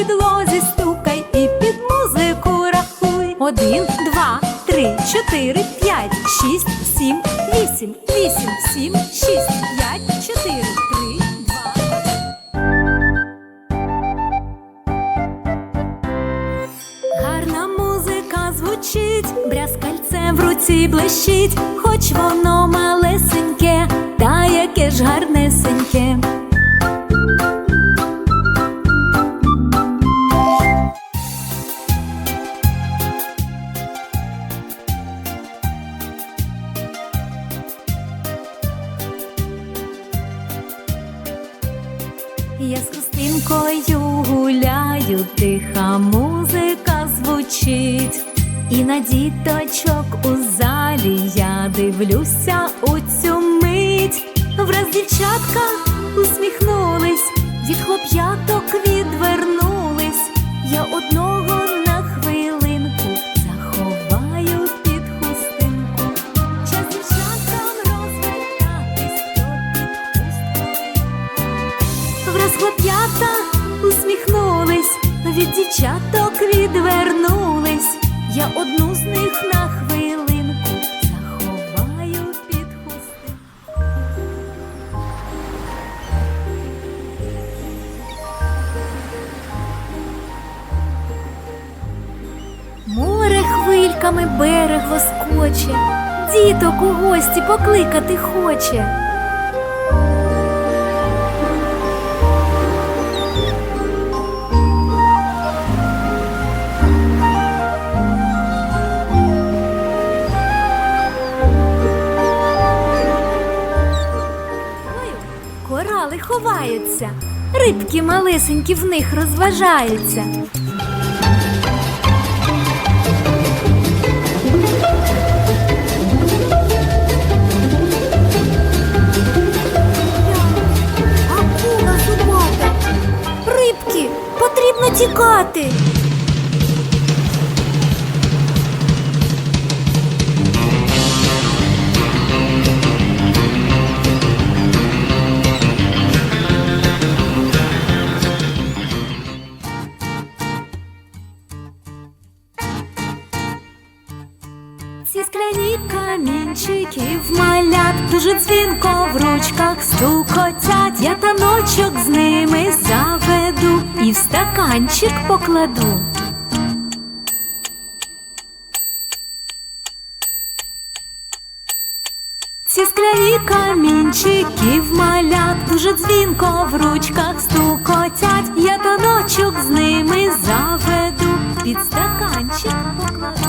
підлозі стукай і під музику рахуй. Один, два, три, чотири, п'ять, шість, сім, вісім, вісім, сім, шість, п'ять, чотири, три, два. Гарна музика звучить, брязкальце в руці блищить, хоч воно малесеньке, Я з хустинкою гуляю, тиха музика звучить, і на діточок у залі я дивлюся у цю мить. Враз дівчатка усміхнулись, від хлоп'яток від дівчаток відвернулись. Я одну з них на хвилинку заховаю під хустин. Море хвильками берег лоскоче, діток у гості покликати хоче. Ховаються, рибки малесенькі в них розважаються. Акула зубата. Рибки, потрібно тікати. Ці скляні в малят дуже дзвінко в ручках стукотять. Я таночок з ними заведу і в стаканчик покладу. Ці скляні в малят дуже дзвінко в ручках стукотять. Я таночок з ними заведу, під стаканчик покладу.